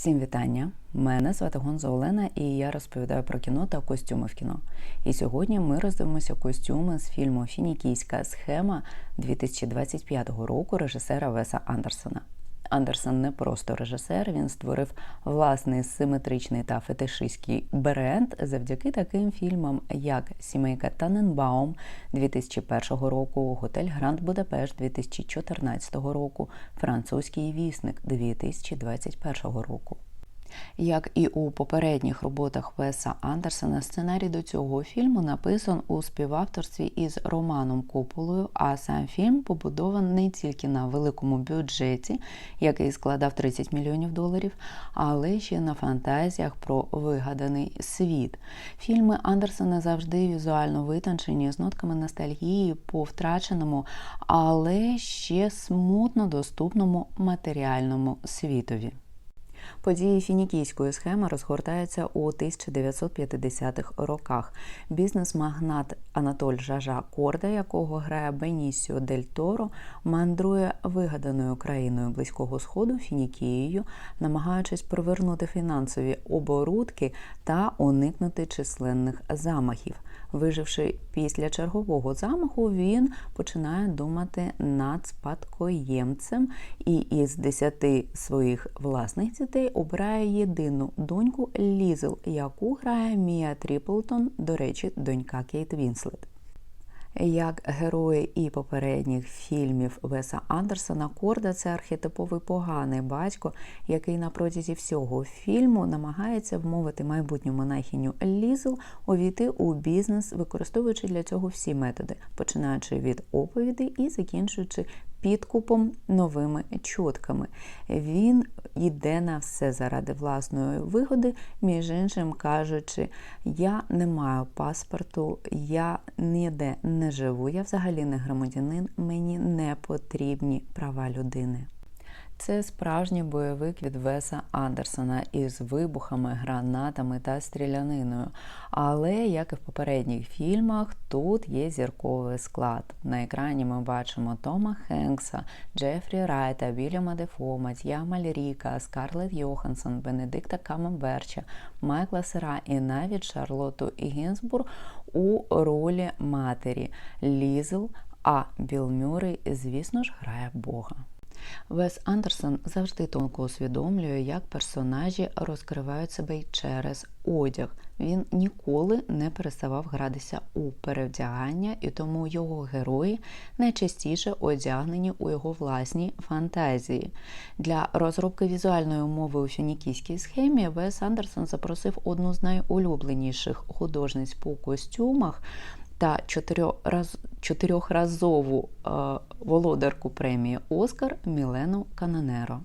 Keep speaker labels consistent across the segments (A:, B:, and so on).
A: Всім вітання! Мене звати Гонза Олена, і я розповідаю про кіно та костюми в кіно. І сьогодні ми роздивимося костюми з фільму Фінікійська схема 2025 року режисера Веса Андерсона. Андерсон не просто режисер, він створив власний симетричний та фетишистський бренд завдяки таким фільмам, як Сімейка Таненбаум 2001 року, Готель Гранд Будапешт 2014 року, Французький вісник 2021 року. Як і у попередніх роботах Веса Андерсона, сценарій до цього фільму написан у співавторстві із Романом Куполою, а сам фільм побудований не тільки на великому бюджеті, який складав 30 мільйонів доларів, але ще на фантазіях про вигаданий світ. Фільми Андерсона завжди візуально витончені з нотками ностальгії по втраченому, але ще смутно доступному матеріальному світові. Події фінікійської схеми розгортаються у 1950-х роках. Бізнес-магнат Анатоль Жажа Корда, якого грає Бенісіо Дель Торо, мандрує вигаданою країною близького сходу Фінікією, намагаючись провернути фінансові оборудки та уникнути численних замахів. Виживши після чергового замаху, він починає думати над спадкоємцем і із десяти своїх власних дітей обирає єдину доньку Лізел, яку грає Мія Тріплтон, до речі, донька Кейт Вінслет. Як герої і попередніх фільмів Веса Андерсона, Корда це архетиповий поганий батько, який на протязі всього фільму намагається вмовити майбутню монахиню Лізел увійти у бізнес, використовуючи для цього всі методи, починаючи від оповідей і закінчуючи підкупом новими чутками. Він йде на все заради власної вигоди, між іншим кажучи, я не маю паспорту, я ніде не живу, я взагалі не громадянин, мені не потрібні права людини. Це справжній бойовик від Веса Андерсона із вибухами, гранатами та стріляниною. Але, як і в попередніх фільмах, тут є зірковий склад. На екрані ми бачимо Тома Хенкса, Джефрі Райта, Вільяма Дефо, Матія Мальріка, Скарлетт Йоханссон, Бенедикта Каменберча, Майкла Сера і навіть Шарлоту Гінзбург у ролі матері Лізел. А Білл Мюррей, звісно ж, грає Бога. Вес Андерсон завжди тонко усвідомлює, як персонажі розкривають себе й через одяг. Він ніколи не переставав гратися у перевдягання, і тому його герої найчастіше одягнені у його власній фантазії. Для розробки візуальної умови у фінікійській схемі Вес Андерсон запросив одну з найулюбленіших художниць по костюмах та чотирьохразову е, володарку премії Оскар Мілену Кананеро.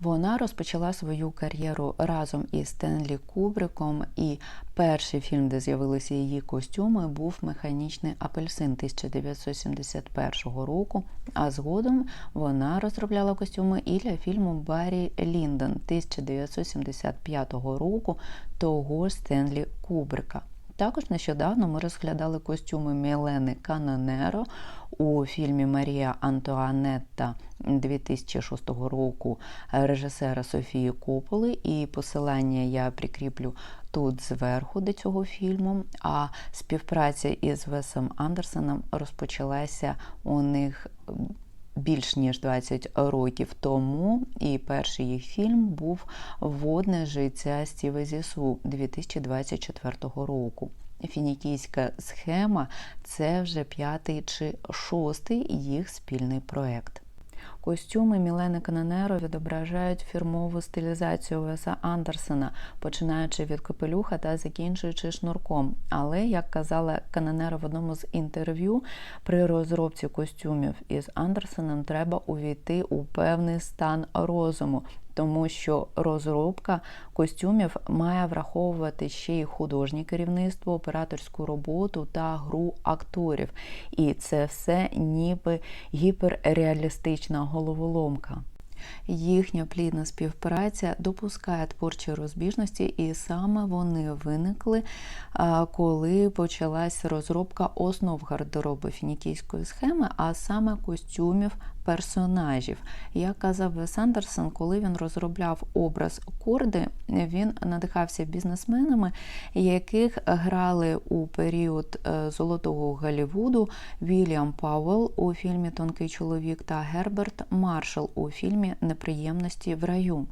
A: Вона розпочала свою кар'єру разом із Стенлі Кубриком, і перший фільм, де з'явилися її костюми, був Механічний апельсин 1971 року. А згодом вона розробляла костюми і для фільму Баррі Ліндон 1975 року того Стенлі Кубрика. Також нещодавно ми розглядали костюми Мілени Канонеро у фільмі Марія Антуанетта 2006 року режисера Софії Кополи, і посилання я прикріплю тут зверху до цього фільму. А співпраця із Весом Андерсоном розпочалася у них більш ніж 20 років тому, і перший їх фільм був Водне життя Стіве Зісу 2024 року. Фінікійська схема це вже п'ятий чи шостий їх спільний проект. Костюми Мілени Канонеро відображають фірмову стилізацію Веса Андерсена, починаючи від капелюха та закінчуючи шнурком. Але, як казала Канонеро в одному з інтерв'ю, при розробці костюмів із Андерсеном треба увійти у певний стан розуму, тому що розробка костюмів має враховувати ще й художнє керівництво, операторську роботу та гру акторів. І це все ніби гіперреалістична головоломка. Їхня плідна співпраця допускає творчі розбіжності, і саме вони виникли, коли почалась розробка основ гардеробу фінікійської схеми, а саме костюмів персонажів. Як казав Вес Андерсон, коли він розробляв образ Корди, він надихався бізнесменами, яких грали у період е, золотого Голлівуду Вільям Пауелл у фільмі Тонкий чоловік та Герберт Маршал у фільмі Неприємності в раю.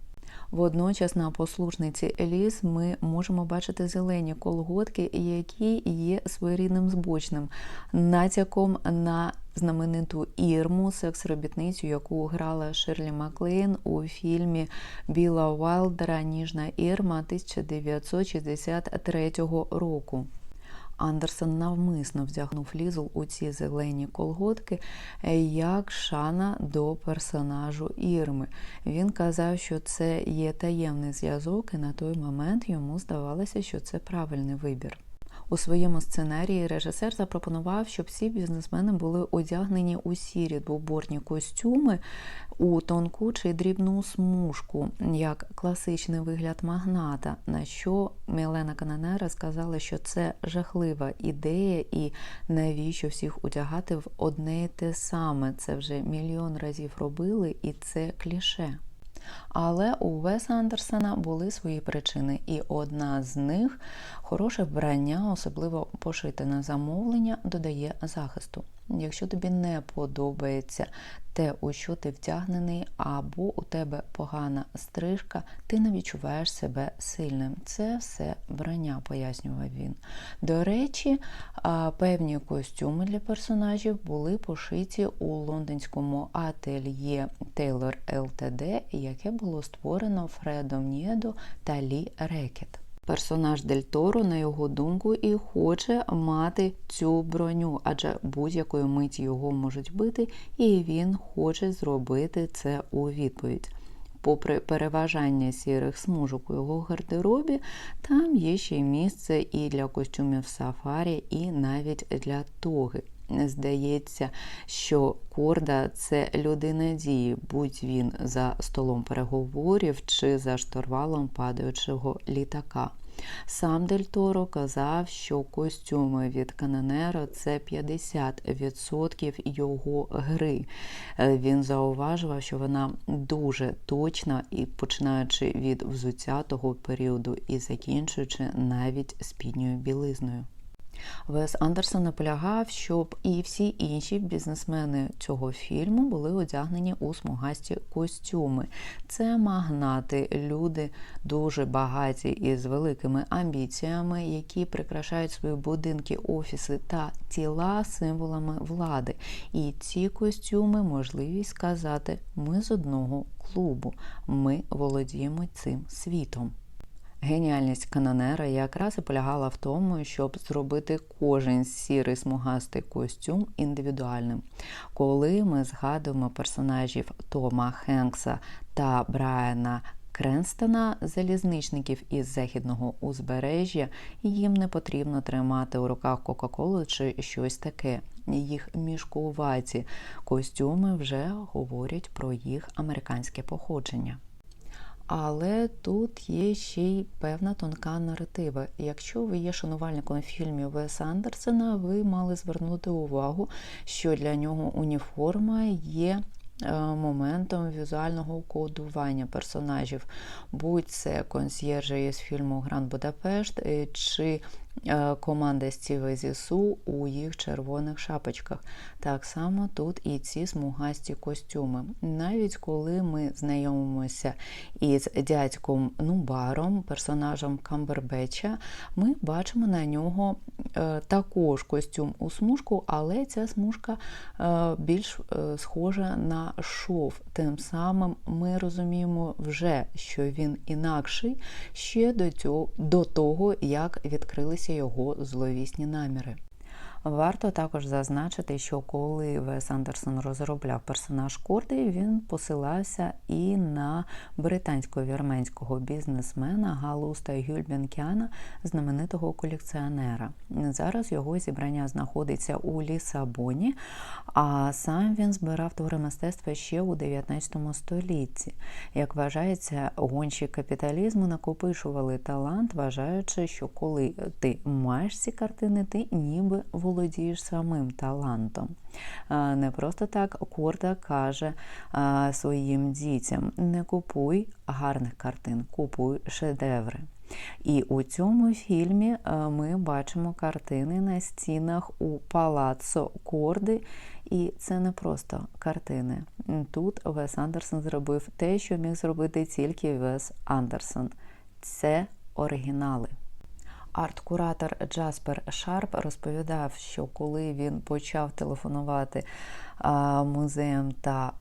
A: Водночас на послушниці Еліс ми можемо бачити зелені колготки, які є своєрідним збочним натяком на знамениту Ірму, секс-робітницю, яку грала Ширлі Маклейн у фільмі Біла Уайлдера Ніжна Ірма 1963 року. Андерсон навмисно вдягнув лізл у ці зелені колготки як шана до персонажу Ірми. Він казав, що це є таємний зв'язок, і на той момент йому здавалося, що це правильний вибір. У своєму сценарії режисер запропонував, щоб всі бізнесмени були одягнені у сірі двоборні костюми у тонку чи дрібну смужку, як класичний вигляд магната. На що Мілена Кананера сказала, що це жахлива ідея, і навіщо всіх одягати в одне і те саме. Це вже мільйон разів робили, і це кліше. Але у Веса Андерсена були свої причини, і одна з них хороше вбрання, особливо пошите на замовлення, додає захисту. Якщо тобі не подобається те, у що ти втягнений, або у тебе погана стрижка, ти не відчуваєш себе сильним. Це все вбрання, пояснював він. До речі, певні костюми для персонажів були пошиті у лондонському ательє Taylor LTD, яке було створено Фредом Нєдо та Лі Рекет. Персонаж Дель Торо, на його думку, і хоче мати цю броню, адже будь-якої миті його можуть бити, і він хоче зробити це у відповідь. Попри переважання сірих смужок у його гардеробі, там є ще й місце і для костюмів сафарі, і навіть для тоги. Здається, що Корда це людина дії, будь він за столом переговорів чи за штурвалом падаючого літака. Сам Дель Торо казав, що костюми від Кананеро це 50% його гри. Він зауважував, що вона дуже точна і починаючи від взуття того періоду і закінчуючи навіть спідньою білизною. Вес Андерсон наполягав, щоб і всі інші бізнесмени цього фільму були одягнені у смугасті костюми. Це магнати, люди дуже багаті і з великими амбіціями, які прикрашають свої будинки, офіси та тіла символами влади. І ці костюми можливість сказати: ми з одного клубу, ми володіємо цим світом. Геніальність канонера якраз і полягала в тому, щоб зробити кожен сірий смугастий костюм індивідуальним. Коли ми згадуємо персонажів Тома Хенкса та Брайана Кренстона, залізничників із західного узбережжя, їм не потрібно тримати у руках Кока-Колу чи щось таке. Їх мішкуваті костюми вже говорять про їх американське походження. Але тут є ще й певна тонка наратива. Якщо ви є шанувальником фільмів Веса Андерсена, ви мали звернути увагу, що для нього уніформа є Е, моментом візуального кодування персонажів, будь це консьєржа із фільму Гранд Будапешт е, чи е, команда Стіва Зісу у їх червоних шапочках. Так само тут і ці смугасті костюми. Навіть коли ми знайомимося із дядьком Нубаром, персонажем Камбербеча, ми бачимо на нього також костюм у смужку, але ця смужка більш схожа на шов. Тим самим ми розуміємо вже, що він інакший ще до того, як відкрилися його зловісні наміри. Варто також зазначити, що коли Вес Андерсон розробляв персонаж Корди, він посилався і на британсько-вірменського бізнесмена Галуста Гюльбенкяна, знаменитого колекціонера. Зараз його зібрання знаходиться у Лісабоні, а сам він збирав твори мистецтва ще у 19 столітті. Як вважається, гонщі капіталізму накопичували талант, вважаючи, що коли ти маєш ці картини, ти ніби володієш володієш самим талантом. Не просто так Корда каже своїм дітям: не купуй гарних картин, купуй шедеври. І у цьому фільмі ми бачимо картини на стінах у Палаццо Корди. І це не просто картини. Тут Вес Андерсон зробив те, що міг зробити тільки Вес Андерсон. Це оригінали. Арт-куратор Джаспер Шарп розповідав, що коли він почав телефонувати музеям та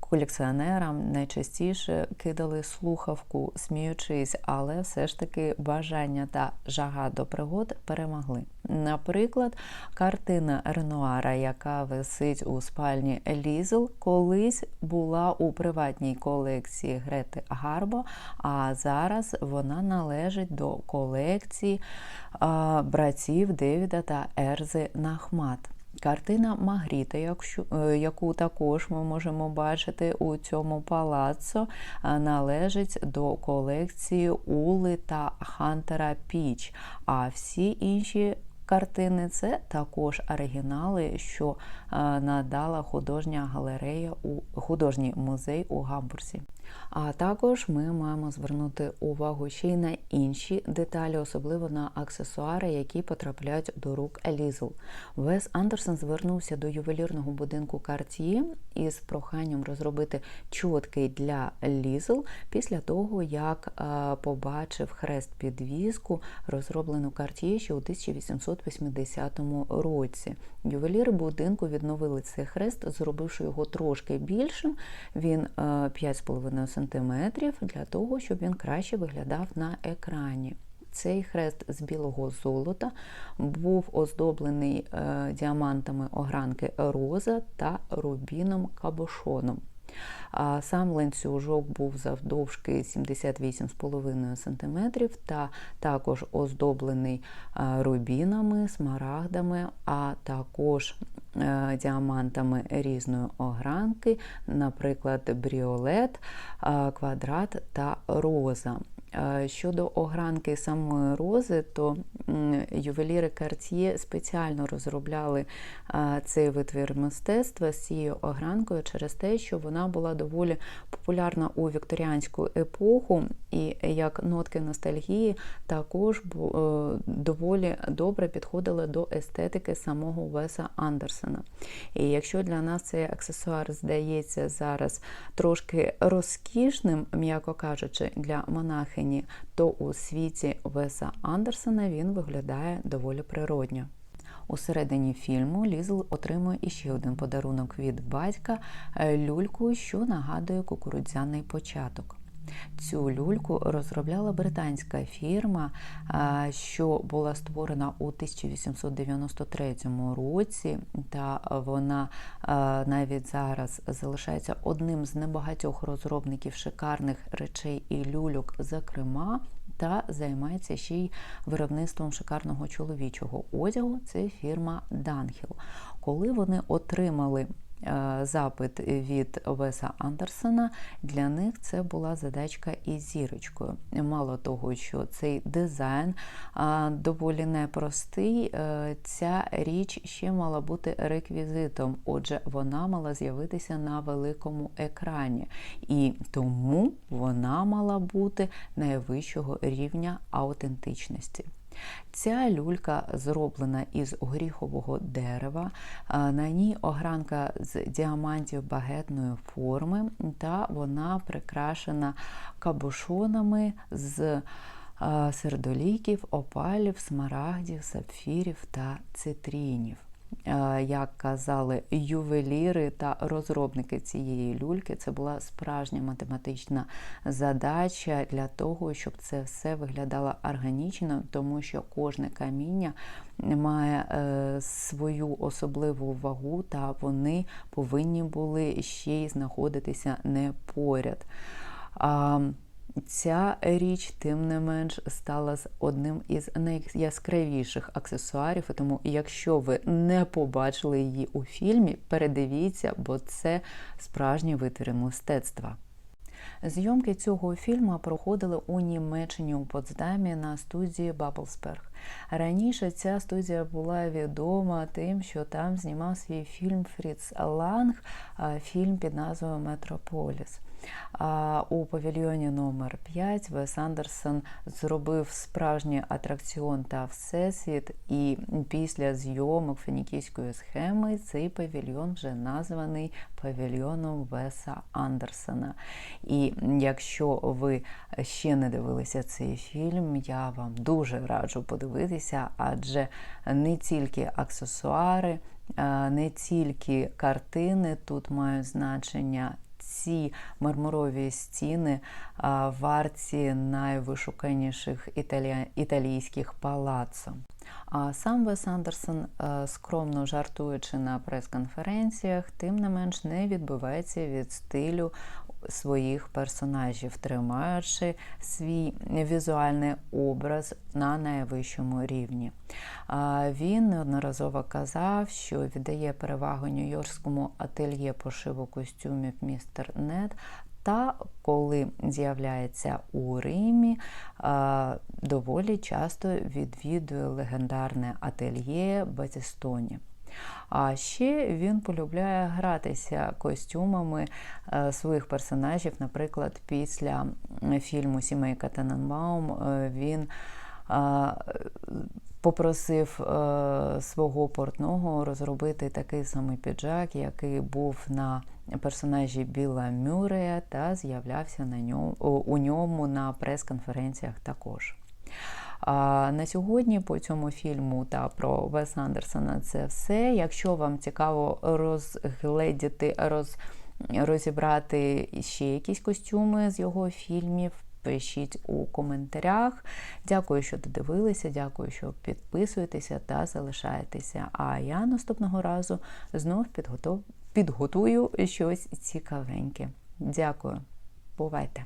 A: колекціонерам, найчастіше кидали слухавку, сміючись, але все ж таки бажання та жага до пригод перемогли. Наприклад, картина Ренуара, яка висить у спальні Лізл, колись була у приватній колекції Грети Гарбо, а зараз вона належить до колекції братів Девіда та Ерзи Нахмат. Картина Магріта, е, яку також ми можемо бачити у цьому палаццо, належить до колекції Ули та Хантера Піч. А всі інші картини це також оригінали, що надала художня галерея у художній музей у Гамбурзі. А також ми маємо звернути увагу ще й на інші деталі, особливо на аксесуари, які потрапляють до рук Елізл. Вес Андерсон звернувся до ювелірного будинку Cartier із проханням розробити чотки для Лізл після того, як побачив хрест підвізку, розроблену Cartier ще у 1880 році. Ювеліри будинку відновили цей хрест, зробивши його трошки більшим. Він 5,5 см для того, щоб він краще виглядав на екрані. Цей хрест з білого золота був оздоблений е, діамантами огранки роза та рубіном кабошоном. А Сам ланцюжок був завдовжки 78,5 см та також оздоблений рубінами, смарагдами, а також е, діамантами різної огранки, наприклад, бріолет, квадрат та роза. Щодо огранки самої рози, то ювеліри Cartier спеціально розробляли цей витвір мистецтва з цією огранкою через те, що вона була доволі популярна у вікторіанську епоху, і як нотки ностальгії також е, доволі добре підходили до естетики самого Веса Андерсена. І якщо для нас цей аксесуар здається зараз трошки розкішним, м'яко кажучи, для монахині, то у світі Веса Андерсена він виглядає доволі природньо. У середині фільму Лізл отримує іще один подарунок від батька е, люльку, що нагадує кукурудзяний початок. Цю люльку розробляла британська фірма, що була створена у 1893 році, та вона навіть зараз залишається одним з небагатьох розробників шикарних речей і люльок, зокрема та займається ще й виробництвом шикарного чоловічого одягу. Це фірма Данхіл. Коли вони отримали запит від Веса Андерсона, для них це була задачка із зірочкою. Мало того, що цей дизайн доволі непростий, е, ця річ ще мала бути реквізитом, отже, вона мала з'явитися на великому екрані. І тому вона мала бути найвищого рівня аутентичності. Ця люлька зроблена із горіхового дерева, на ній огранка з діамантів багетної форми, та вона прикрашена кабушонами з сердоліків, опалів, смарагдів, сапфірів та цитрінів. Е, як казали ювеліри та розробники цієї люльки, це була справжня математична задача для того, щоб це все виглядало органічно, тому що кожне каміння має е, свою особливу вагу, та вони повинні були ще й знаходитися не поряд. Ця річ, тим не менш, стала одним із найяскравіших аксесуарів. Тому, якщо ви не побачили її у фільмі, передивіться, бо це справжні витвір мистецтва. Зйомки цього фільму проходили у Німеччині у Потсдамі на студії Баблсберг. Раніше ця студія була відома тим, що там знімав свій фільм Фріц Ланг, фільм під назвою Метрополіс. У павільйоні номер 5 Вес Андерсон зробив справжній атракціон та всесвіт, і після зйомок фінікійської схеми цей павільйон вже названий павільйоном Веса Андерсона. І якщо ви ще не дивилися цей фільм, я вам дуже раджу подивитися, адже не тільки аксесуари, не тільки картини тут мають значення ці мармурові стіни варті найвишуканіших італійських палаццо. А сам Вес Андерсон, скромно жартуючи на прес-конференціях, тим не менш не відбивається від стилю своїх персонажів, тримаючи свій візуальний образ на найвищому рівні. Він неодноразово казав, що віддає перевагу нью-йоркському ательє пошиву костюмів містер Нет. Та коли з'являється у Римі, доволі часто відвідує легендарне ательє Батістоні. А ще він полюбляє гратися костюмами своїх персонажів. Наприклад, після фільму Сімейка Тененбаум він попросив свого портного розробити такий самий піджак, який був на персонажі Біла Мюрея, та з'являвся на ньому у ньому на прес-конференціях також. А на сьогодні по цьому фільму та про Вес Андерсона це все. Якщо вам цікаво розгледіти, роз, розібрати ще якісь костюми з його фільмів. Пишіть у коментарях. Дякую, що додивилися, дякую, що підписуєтеся та залишаєтеся. А я наступного разу знов підготую щось цікавеньке. Дякую, бувайте!